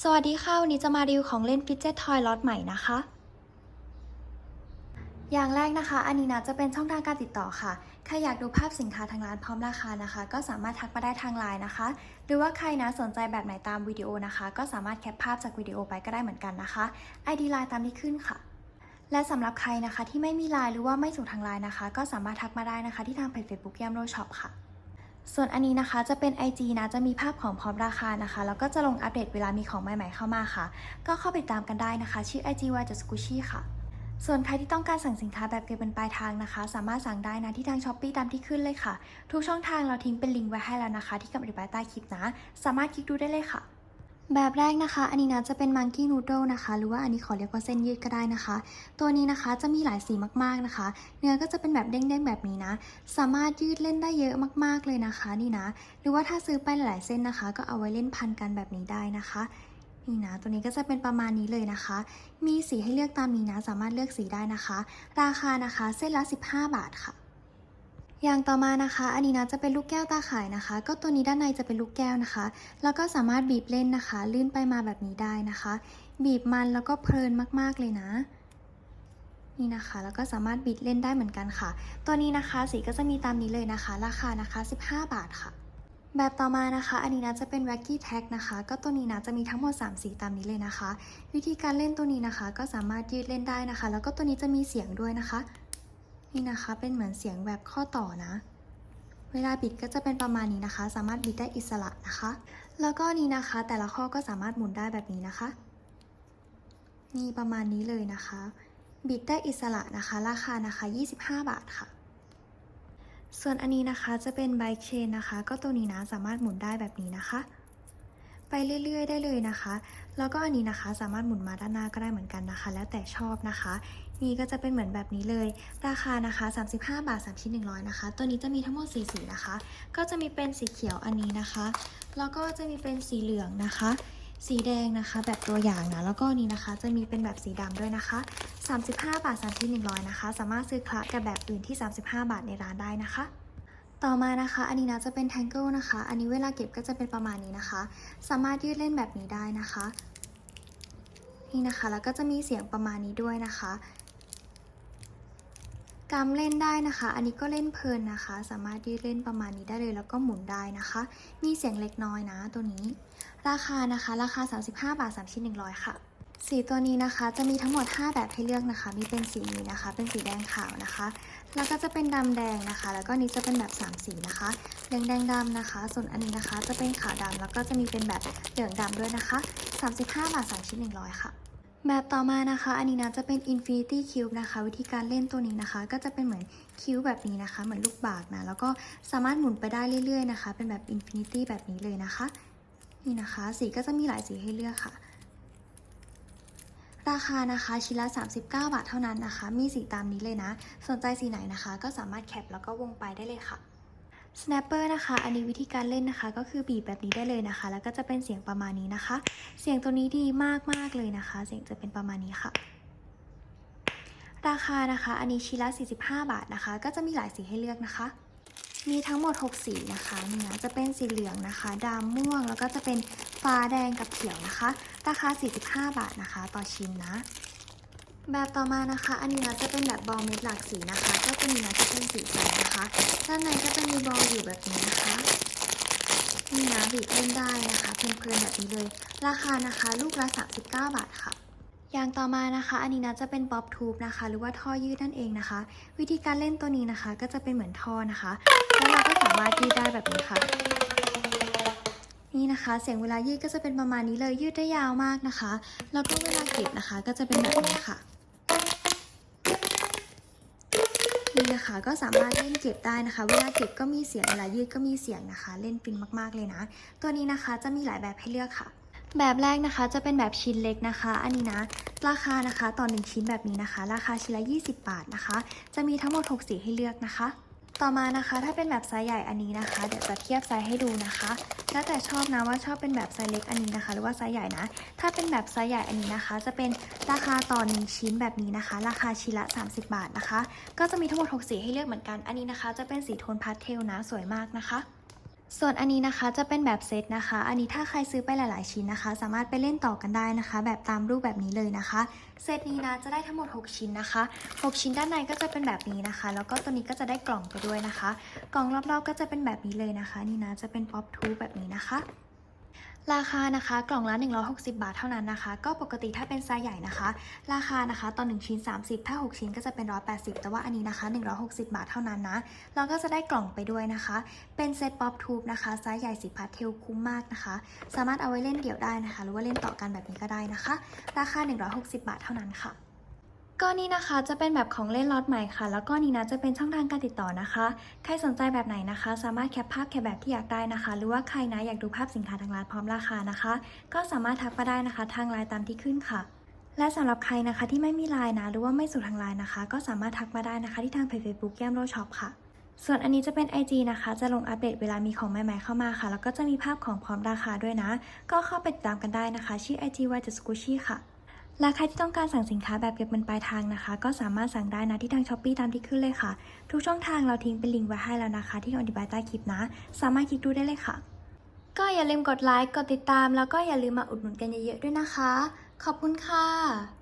สวัสดีค่ะ วันนี้จะมารีวิวของเล่นฟิตเจ t ทอยล็อตใหม่นะคะ อย่างแรกนะคะอันนี้นะจะเป็นช่องทางการติดต่อค่ะ ใครอยากดูภาพสินค้าทางร้านพร้อมราคานะคะ ก็สามารถทักมาได้ทางไลน์นะคะ หรือว่าใครนะสนใจแบบไหนตามวิดีโอนะคะ ก็สามารถแคปภาพจากวิดีโอไปก็ได้เหมือนกันนะคะ ID ไลน์ตามที่ขึ้นค่ะ และสำหรับใครนะคะที่ไม่มีไลน์หรือว่าไม่สู่ทางไลน์นะคะ ก็สามารถทักมาได้นะคะ ที่ทางเพจ Facebook ยามโรช็อปค่ะ ส่วนอันนี้นะคะจะเป็น IG นะ จะมีภาพของพร้อมราคานะคะ แล้วก็จะลงอัปเดตเวลามีของใหม่ๆเข้ามาค่ะ ก็เข้าไปติดตามกันได้นะคะ ชื่อ IG y j s q u s h i ค่ะ ส่วนใครที่ต้องการสั่งสินค้าแบบเก็บเป็นปลายทางนะคะ สามารถสั่งได้นะที่ทางช้อปปีตามที่ขึ้นเลยค่ะ ทุกช่องทางเราทิ้งเป็นลิงก์ไว้ให้แล้วนะคะ ที่กำลังอธิบายใต้คลิปนะ สามารถคลิกดูได้เลยค่ะ แบบแรกนะคะ อันนี้นะจะเป็นมังกี้นูโดนะคะ หรือว่าอันนี้ขอเรียกว่าเส้นยืดก็ได้นะคะ ตัวนี้นะคะจะมีหลายสีมากๆนะคะ เนื้อก็จะเป็นแบบเด้งๆแบบนี้นะ สามารถยืดเล่นได้เยอะมากๆเลยนะคะนี่นะ หรือว่าถ้าซื้อไปหลายๆเส้นนะคะ ก็เอาไว้เล่นพันกันแบบนี้ได้นะคะนี่นะ ตัวนี้ก็จะเป็นประมาณนี้เลยนะคะ มีสีให้เลือกตามนี้นะ สามารถเลือกสีได้นะคะ ราคานะคะ เส้นละ 15 บาทค่ะ อย่างต่อมานะคะ อันนี้นะจะเป็นลูกแก้วตาข่ายนะคะ ก็ตัวนี้ด้านในจะเป็นลูกแก้วนะคะ แล้วก็สามารถบีบเล่นนะคะ ลื่นไปมาแบบนี้ได้นะคะ บีบมันแล้วก็เพลินมากๆเลยนะนี่นะคะ แล้วก็สามารถบิดเล่นได้เหมือนกันค่ะ ตัวนี้นะคะสีก็จะมีตามนี้เลยนะคะ ราคานะคะ 15 บาทค่ะ แบบต่อมานะคะ อันนี้นะจะเป็น Wacky Tag นะคะ ก็ตัวนี้นะจะมีทั้งหมด 3 สีตามนี้เลยนะคะ วิธีการเล่นตัวนี้นะคะ ก็สามารถยืดเล่นได้นะคะ แล้วก็ตัวนี้จะมีเสียงด้วยนะคะ นี่นะคะ เป็นเหมือนเสียงแบบข้อต่อนะ เวลาบิดก็จะเป็นประมาณนี้นะคะ สามารถบิดได้อิสระนะคะ แล้วก็นี้นะคะ แต่ละข้อก็สามารถหมุนได้แบบนี้นะคะ นี่ประมาณนี้เลยนะคะ บิดได้อิสระนะคะ ราคานะคะ 25 บาทค่ะ ส่วนอันนี้นะคะจะเป็นไบค์เชนนะคะ ก็ตัวนี้นะสามารถหมุนได้แบบนี้นะคะ ไปเรื่อย ๆ ได้เลยนะคะ แล้วก็อันนี้นะคะสามารถหมุนมาด้านหน้าก็ได้เหมือนกันนะคะ แล้วแต่ชอบนะคะ นี่ก็จะเป็นเหมือนแบบนี้เลย ราคานะคะ 35 บาท3ชิ้น100 นะคะ ตัวนี้จะมีทั้งหมด4สีนะคะ ก็จะมีเป็นสีเขียวอันนี้นะคะ แล้วก็จะมีเป็นสีเหลืองนะคะ สีแดงนะคะ แบบตัวอย่างนะ แล้วก็นี้นะคะ จะมีเป็นแบบสีดำด้วยนะคะ 35 บาท3ชิ้น100 นะคะ สามารถซื้อคละกับแบบอื่นที่ 35 บาทในร้านได้นะคะ ต่อมานะคะ อันนี้นะจะเป็น Tangle นะคะ อันนี้เวลาเก็บก็จะเป็นประมาณนี้นะคะ สามารถยืดเล่นแบบนี้ได้นะคะ นี่นะคะ แล้วก็จะมีเสียงประมาณนี้ด้วยนะคะกำเล่นได้นะคะ อันนี้ก็เล่นเพลินนะคะ สามารถยืดเล่นประมาณนี้ได้เลย แล้วก็หมุนได้นะคะ มีเสียงเล็กน้อยนะตัวนี้ ราคานะคะ ราคา 35 บาท 3 ชิ้น 100 ค่ะ สีตัวนี้นะคะจะมีทั้งหมด 5 แบบให้เลือกนะคะ มีเป็นสีนี้นะคะ เป็นสีแดงขาวนะคะ แล้วก็จะเป็นดำแดงนะคะ แล้วก็นี้จะเป็นแบบ 3 สีนะคะเหลืองแดงดำนะคะ ส่วนอันนี้นะคะ จะเป็นขาวดำแล้วก็จะมีเป็นแบบเหลืองดำด้วยนะคะ 35 บาท3ชิ้น100 ค่ะ แบบต่อมานะคะ อันนี้นะจะเป็น Infinity Cube นะคะ วิธีการเล่นตัวนี้นะคะ ก็จะเป็นเหมือนคิวแบบนี้นะคะ เหมือนลูกบากนะ แล้วก็สามารถหมุนไปได้เรื่อย ๆนะคะ เป็นแบบ Infinity แบบนี้เลยนะคะ นี่นะคะ สีก็จะมีหลายสีให้เลือกค่ะ ราคานะคะชิ้นละ 39 บาทเท่านั้นนะคะ มีสีตามนี้เลยนะ สนใจสีไหนนะคะ ก็สามารถแคปแล้วก็วงไปได้เลยค่ะ Snapper นะคะ อันนี้วิธีการเล่นนะคะ ก็คือบีบแบบนี้ได้เลยนะคะ แล้วก็จะเป็นเสียงประมาณนี้นะคะ เสียงตัวนี้ดีมากๆเลยนะคะ เสียงจะเป็นประมาณนี้ค่ะ ราคานะคะ อันนี้ชิ้นละ 45 บาทนะคะ ก็จะมีหลายสีให้เลือกนะคะ มีทั้งหมด 6 สีนะคะนี่นะจะเป็นสีเหลืองนะคะดำม่วงแล้วก็จะเป็นฟ้าแดงกับเขียวนะคะ ราคา 45 บาทนะคะ ต่อชิ้นนะ แบบต่อมานะคะ อันนี้นะจะเป็นแบบบอลเม็ดหลากสีนะคะ ก็จะมีนะจะเป็นสีใสนะคะด้านในก็จะมีบอลอยู่แบบนี้นะคะนี่นะบีบเล่นได้นะคะเพลินๆแบบนี้เลย ราคานะคะ ลูกละ 39 บาทค่ะ อย่างต่อมานะคะ อันนี้นะจะเป็นป๊อปทูบนะคะ หรือว่าท่อยืดนั่นเองนะคะ วิธีการเล่นตัวนี้นะคะ ก็จะเป็นเหมือนท่อนะคะแล้วเราก็สามารถยืดได้แบบนี้ค่ะ นี่นะคะ เสียงเวลายืดก็จะเป็นประมาณนี้เลยยืดได้ยาวมากนะคะ แล้วก็เวลาเก็บนะคะ ก็จะเป็นแบบนี้ค่ะนี่นะคะก็สามารถเล่นเก็บได้นะคะ เวลาเก็บก็มีเสียงเวลายืดก็มีเสียงนะคะ เล่นฟินมากๆเลยนะ ตัวนี้นะคะจะมีหลายแบบให้เลือกค่ะ แบบแรกนะคะจะเป็นแบบชิ้นเล็กนะคะ อันนี้นะ ราคานะคะต่อหนึ่งชิ้นแบบนี้นะคะ ราคาชิ้นละ 20 บาทนะคะ จะมีทั้งหมด 6 สีให้เลือกนะคะ ต่อมานะคะถ้าเป็นแบบไซส์ใหญ่อันนี้นะคะ เดี๋ยวจะเทียบไซส์ให้ดูนะคะแล้วแต่ชอบนะว่าชอบเป็นแบบไซส์เล็กอันนี้นะคะ หรือว่าไซส์ใหญ่นะ ถ้าเป็นแบบไซส์ใหญ่อันนี้นะคะ จะเป็นราคาต่อหนึ่งชิ้นแบบนี้นะคะ ราคาชิ้นละ 30 บาทนะคะ ก็จะมีทั้งหมด 6 สีให้เลือกเหมือนกัน อันนี้นะคะ จะเป็นสีโทนพาสเทลนะสวยมากนะคะ ส่วนอันนี้นะคะจะเป็นแบบเซตนะคะ อันนี้ถ้าใครซื้อไปหลาย ๆ ชิ้นนะคะ สามารถไปเล่นต่อกันได้นะคะ แบบตามรูปแบบนี้เลยนะคะ เซตนี้นะจะได้ทั้งหมด 6 ชิ้นนะคะ 6 ชิ้นด้านในก็จะเป็นแบบนี้นะคะ แล้วก็ตัวนี้ก็จะได้กล่องไปด้วยนะคะ กล่องรอบ ๆ ก็จะเป็นแบบนี้เลยนะคะ นี่นะจะเป็นป๊อปทูแบบนี้นะคะ ราคานะคะกล่องละ 160 บาทเท่านั้นนะคะ ก็ปกติถ้าเป็นไซส์ใหญ่นะคะ ราคานะคะต่อ1ชิ้น 30 ถ้า 6 ชิ้นก็จะเป็น 180 แต่ว่าอันนี้นะคะ 160 บาทเท่านั้นนะเราก็จะได้กล่องไปด้วยนะคะ เป็นเซตป๊อปทูบนะคะไซส์ใหญ่สีพาสเทลคุ้มมากนะคะ สามารถเอาไว้เล่นเดี่ยวได้นะคะ หรือว่าเล่นต่อกันแบบนี้ก็ได้นะคะ ราคา 160 บาทเท่านั้นค่ะ ก็นี่นะคะจะเป็นแบบของเล่นล็อตใหม่ค่ะ แล้วก็นี่นะจะเป็นช่องทางการติดต่อนะคะ ใครสนใจแบบไหนนะคะ สามารถแคปภาพแคปแบบที่อยากได้นะคะ หรือว่าใครนะอยากดูภาพสินค้าทางร้านพร้อมราคานะคะ ก็สามารถทักมาได้นะคะ ทางไลน์ตามที่ขึ้นค่ะ และสำหรับใครนะคะที่ไม่มีไลน์นะ หรือว่าไม่สู่ทางไลน์นะคะ ก็สามารถทักมาได้นะคะ ที่ทางเพจเฟซบุ๊กแก้มโรช็อปค่ะ ส่วนอันนี้จะเป็น IG นะคะ จะลงอัปเดตเวลามีของใหม่ๆเข้ามาค่ะ แล้วก็จะมีภาพของพร้อมราคาด้วยนะ ก็เข้าไปติดตามกันได้นะคะ ชื่อ IG y t s q u s h i ค่ะ และใครที่ต้องการสั่งสินค้าแบบเก็บเงินปลายทางนะคะ ก็สามารถสั่งได้นะที่ทางช้อปปีตามที่ขึ้นเลยค่ะ ทุกช่องทางเราทิ้งเป็นลิงก์ไว้ให้แล้วนะคะ ที่อธิบายใต้คลิปนะ สามารถคลิกดูได้เลยค่ะ ก็อย่าลืมกดไลค์กดติดตาม แล้วก็อย่าลืมมาอุดหนุนกันเยอะๆด้วยนะคะ ขอบคุณค่ะ